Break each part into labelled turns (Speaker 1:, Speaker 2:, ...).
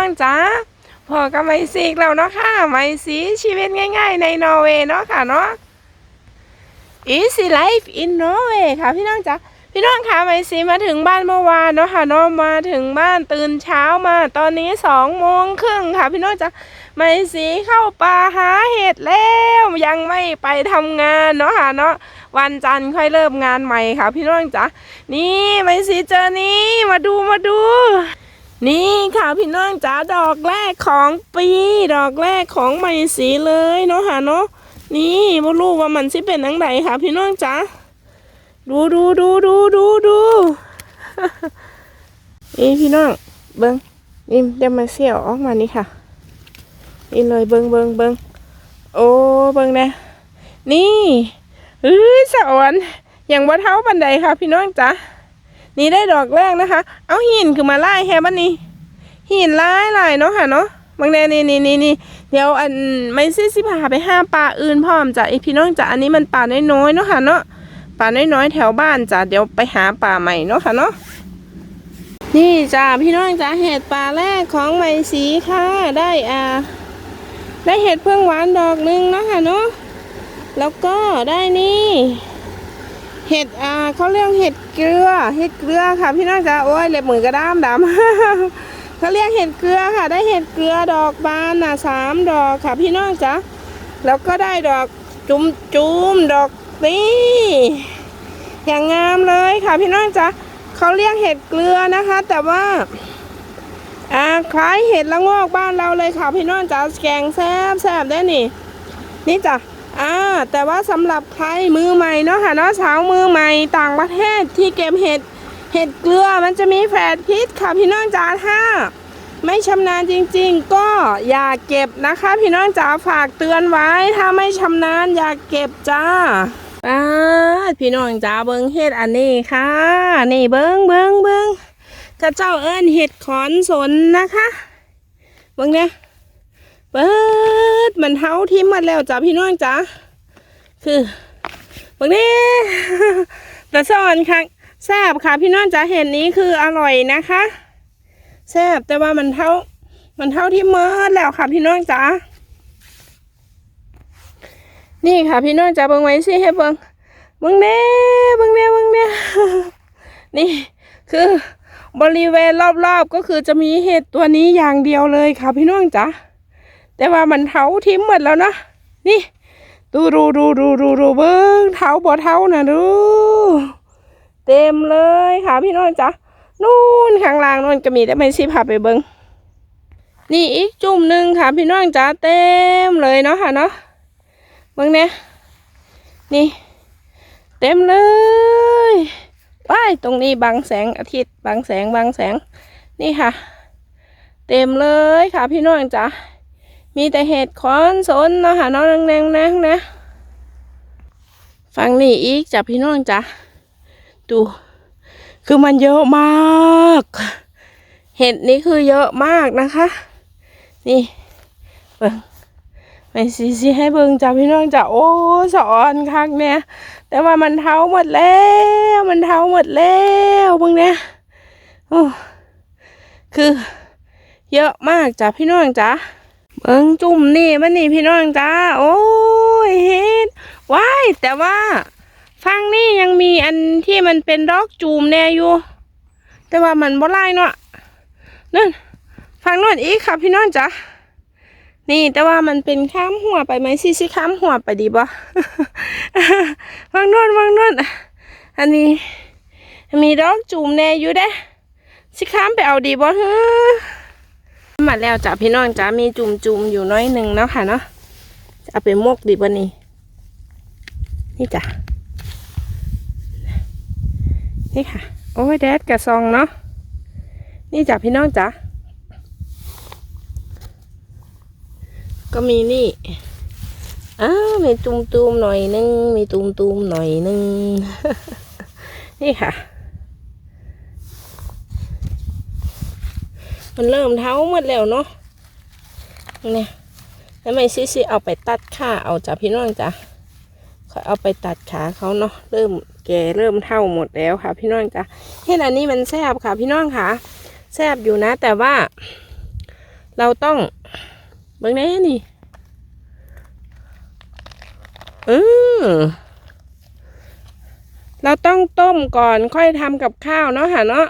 Speaker 1: พี่น้องจ๋าพอกับไม่ซีกแล้วเนาะค่ะไม่ซีชีวิตง่ายๆ ในนอร์เวย์เนาะค่ะเนาะ Easy Life in Norway ค่ะพี่น้องจ๋าพี่น้องคะไม่ซีมาถึงบ้านเมื่อวานเนาะค่ะเนาะมาถึงบ้านตื่นเช้ามาตอนนี้สองโมงครึ่งค่ะ พี่น้องจ๋าไมซีเข้าป่าหาเห็ดแล้วยังไม่ไปทำงานเนาะค่ะเนาะวันจันทร์ค่อยเริ่มงานใหม่ค่ะ พี่น้องจ๋านี่ไมซีเจอนี่มาดูมาดู นี่ค่ะพี่น้องจ๋าดอกแรกของปี ดอกแรกของใหม่สีเลยเนาะค่ะเนาะนี่บ่รู้ว่ามันสิเป็นทังไหนค่ะ พี่น้องจ๋าดูดูดูดูดูดูนี่พี่น้องเบิ้งนี่เดี๋ยวมาเสี่ยวออกมานี่ค่ะนี่เลยเบิ้งเบิ้งเบิ้งโอ้เบิ้งนะนี่เอ้ยสวรรค์อย่างว่าเท้าบันไดค่ะ พี่น้องจ๋า นี่ได้ดอกแรกนะคะ เอาหินคือมาไล่แฮบันนี้หินไล่ไล่เนาะค่ะเนาะบางแนนี่นี่นี่นี่เดี๋ยวอันไม่ซิสิพาไปห้าปลาอื่นพร้อมจ้ะไอพี่น้องจ้ะอันนี้มันป่าน้อยๆเนาะค่ะเนาะป่าน้อยๆแถวบ้านจ้ะเดี๋ยวไปหาป่าใหม่เนาะค่ะเนาะนี่จ้ะพี่น้องจ้ะเห็ดป่าแรกของใหม่สีค่ะได้อ่า ได้เห็ดเพิ่งหวานดอกหนึงเนาะค่ะเนาะแล้วก็ได้นี่ เห็ดอ่าเขาเรียกเห็ดเกลือ เห็ดเกลือค่ะ พี่น้องจ๋าโอ้ยเล็บมือกระด้ามดำเขาเรียกเห็ดเกลือค่ะ ได้เห็ดเกลือดอกบานน่ะสามดอกค่ะ พี่น้องจ๋าแล้วก็ได้ดอกจุ่มจุ่มดอกนี่อย่างงามเลยค่ะ พี่น้องจ๋าเขาเรียกเห็ดเกลือนะคะ แต่ว่าอ่าคล้ายเห็ดละงอกบ้านเราเลยค่ะ พี่น้องจ๋าแกงแซ่บแซ่บได้นี่ นี่จ้ะ อ่าแต่ว่าสำหรับใครมือใหม่เนาะค่ะเนาะสาวมือใหม่ต่างประเทศที่เก็บเห็ดเห็ดเกลือมันจะมีแฝดพิษค่ะพี่น้องจ๋าถ้าไม่ชำนาญจริงๆ ก็อย่าเก็บนะคะ พี่น้องจ๋าฝากเตือนไว้ ถ้าไม่ชำนาญอย่าเก็บจ้าอ่าพี่น้องจ๋าเบิ้งเห็ดอันนี้ค่ะ นี่เบิ้งเบิ้งเบิ้งกระเจ้าเอิ้นเห็ดขอนสนนะคะเบิ้งเนี่ย เปิดมันเท้าทิมมาแล้วจ้ะพี่น้องจ้ะคือบางนี้แต่สอนค่ะแซบค่ะ พี่น้องจ้ะเห็นนี้คืออร่อยนะคะแซบแต่ว่ามันเท่า มันเท่าที่เมิดแล้วค่ะ พี่น้องจ้ะนี่ค่ะ พี่น้องจ้ะเบิ่งไว้สิให้เบิ่งเบิ่งเน่เบิ่งเน่เบิ่งเน่นี่คือบริเวณรอบๆก็คือจะมีเห็ดตัวนี้อย่างเดียวเลยค่ะ พี่น้องจ้ะ แต่ว่ามันเท้าทิมหมดแล้วนะนี่ดูดูดูดูดูดูเบิ้งเท้าบ่เท้านะดู เต็มเลยค่ะพี่น้องจ๊ะนู่นข้างล่างนู่นก็มีแต่ไม่สิพาไปเบิ้งนี่อีกจุ่มหนึ่งค่ะพี่น้องจ๊ะเต็มเลยเนาะค่ะเนาะเบิ้งเนี่ยนี่ เต็มเลยว้ายตรงนี้บังแสงอาทิตย์บังแสงบังแสงนี่ค่ะ เต็มเลยค่ะพี่น้องจ๊ะ มีแต่เห็ดขอนสนเนาะค่ะน้องแรงๆนะนะฟังนี่อีกจ้ะพี่น้องจ้ะดู คือมันเยอะมาก เห็ดนี่คือเยอะมากนะคะ นี่เบิ่งไม่ซีซีให้เบิ่งจ้ะพี่น้องจ้ะโอ้สอนคักเนี่ยแต่ว่ามันเท้าหมดแล้ว มันเท้าหมดแล้วเบิ่งเนี่ยโอ้คือ เยอะมากจ้ะพี่น้องจ้ะ เบิ่งจุ่มนี่มันนี่พี่น้องจ้า โอ้ยเฮ็ดว้ายแต่ว่าฟังนี่ยังมีอันที่มันเป็นดอกจูมแน่อยู่ แต่ว่ามันบ่ไล่เนาะนั่นฟังโน่นอีกค่ะพี่น้องจ้านี่แต่ว่ามันเป็นข้ามหัวไปไหมซิซิข้ามหัวไปดีบ่ฟังโน่นฟังโน่นอันนี้ มีดอกจูมแน่อยู่เด้ สิข้ามไปเอาดีบ่ฮะ มาแล้วจ้ะพี่น้องจ้ามีจุ่มจุมๆอยู่น้อยหนึ่งเนาะค่ะเนาะจะเอาไปมกดีบ่นี่นี่จ้ะนี่ค่ะ โอ้ยแดดกระซองเนาะนี่จ้ะพี่น้องจ้ะก็มีนี่อ้ามีตุมตุมๆหน่อยนึงมีตุมตุมๆหน่อยนึง นี่ค่ะ มันเริ่มเท้าหมดแล้วเนาะเนี่ยแล้วไม่ซิซิเอาไปตัดขาเอาจ้ะพี่น้องจ้ะค่อยเอาไปตัดขาเขาเนาะเริ่มแก่เริ่มเท่าหมดแล้วค่ะ พี่น้องจ้ะเห็นอันนี้มันแซบค่ะ พี่น้องค่ะแซบอยู่นะ แต่ว่า เราต้องเบิ่งแน่นี่เออเราต้องต้มก่อนค่อยทำกับข้าวเนาะค่ะเนาะ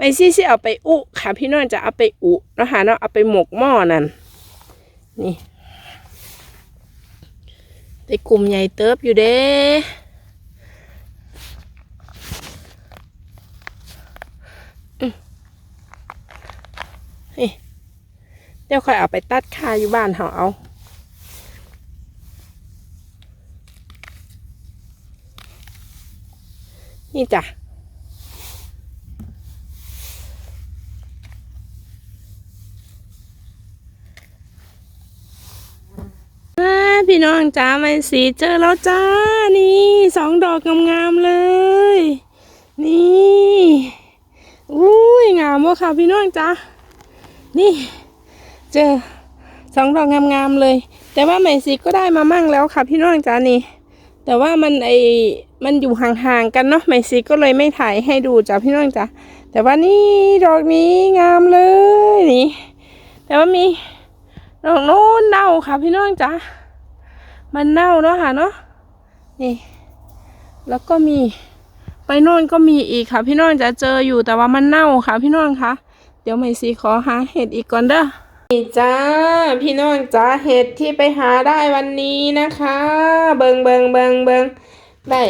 Speaker 1: ไม่ซี่ซี่เอาไปอุค่ะ พี่น้องจะเอาไปอุนะคะเนาะเอาไปหมกหม้อนั่นนี่ได้กลุ่มใหญ่เติบอยู่เด้เดี๋ยวค่อยเอาไปตัดคาอยู่บ้านเขาเอานี่จ้ะ อ่าพี่ น้องจ้าไม่สีเจอแล้วจ้า นี่สองดอกงามๆเลย นี่อุ้ยงามว่ะค่ะพี่น้องจ้านี่เจอสองดอกงามๆเลย แต่ว่าไม่สีก็ได้มามั่งแล้วค่ะพี่น้องจ้านี่ แต่ว่ามันไอมันอยู่ห่างๆกันเนาะไม่สีก็เลยไม่ถ่ายให้ดูจ้ะพี่น้องจ้าแต่ว่านี่ดอกนี้งามเลยนี่ แต่ว่ามีดอกโน้นเน่าค่ะพี่น้องจ้า มันเน่าเนาะค่ะเนาะนี่ แล้วก็มีไปโน่นก็มีอีกค่ะ พี่น้องจะเจออยู่แต่ว่ามันเน่าค่ะ พี่น้องคะเดี๋ยวไม่สีขอหาเห็ดอีกก่อนเด้อนี่จ้าพี่น้องจ้าเห็ดที่ไปหาได้วันนี้นะคะ เบิงเบิงเบิงเบิงได้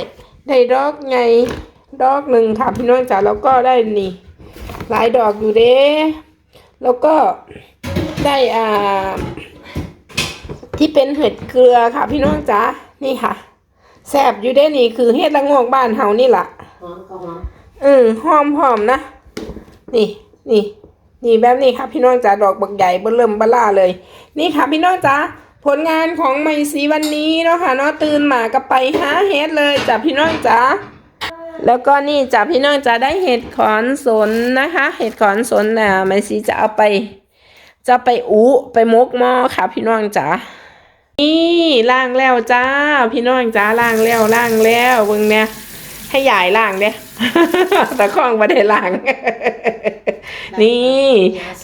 Speaker 1: ได้ดอกไงดอกหนึ่งค่ะ พี่น้องจ้าแล้วก็ได้นี่ หลายดอกอยู่เด้ แล้วก็ได้อ่า ที่เป็นเห็ดเกลือค่ะ พี่น้องจ้านี่ค่ะแสบอยู่เด้นี่คือเห็ดละโงกบ้านเฮานี่ล่ะ
Speaker 2: หอมก็หอม
Speaker 1: อืมหอมหอมนะ นี่นี่นี่แบบนี้ค่ะพี่น้องจ๋าดอกบักใหญ่เบิ่มเริ่มบล่าเลย นี่ค่ะพี่น้องจ๋าผลงานของไมซีวันนี้เนาะค่ะเนาะตื่นมาก็ไปหาเห็ดเลยจ้ะพี่น้องจ๋าแล้วก็นี่จ้ะพี่น้องจ๋าได้เห็ดขอนสนนะคะ เห็ดขอนสนน่ะไมซีจะเอาไป จะไปอุไปมกหม้อค่ะพี่น้องจ๋า นี่ล่างแล้วจ้า พี่น้องจ๋าล่างแล้วล่างแล้วเบิ่งเนี่ยให้ยายล่างเด้ตะข้องมาได้ล่าง นี่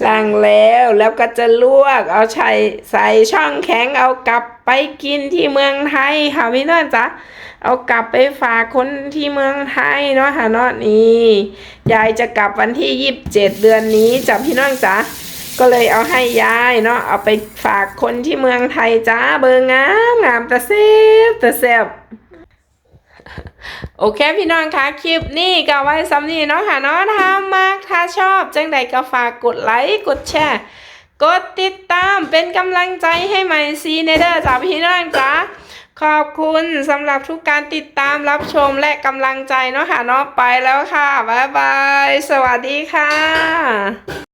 Speaker 1: ล่างแล้วแล้วก็จะลวก เอาใส่ใส่ช่องแข็งเอากลับไปกินที่เมืองไทยค่ะพี่น้องจ๊ะเอากลับไปฝากคนที่เมืองไทยเนาะค่ะเนาะนี่ยายจะกลับวันที่ยี่สิบเจ็ดเดือนนี้จ้ะพี่น้องจ๊ะ ก็เลยเอาให้ยายเนาะเอาไปฝากคนที่เมืองไทยจ้าเบอร์งามงามตะเซบตะเซบโอเคพี่น้องคะคลิปนี้ก็ไว้สำนีเนาะค่ะเนาะถ้ามากถ้าชอบ จังใดก็ฝากกดไลค์กดแชร์ กดติดตามเป็นกำลังใจให้ใหม่ซีเนเดอร์จ้าพี่น้องจ้าขอบคุณสำหรับทุกการติดตามรับชมและกำลังใจเนาะค่ะเนาะไปแล้วค่ะ บ๊ายบาย สวัสดีค่ะ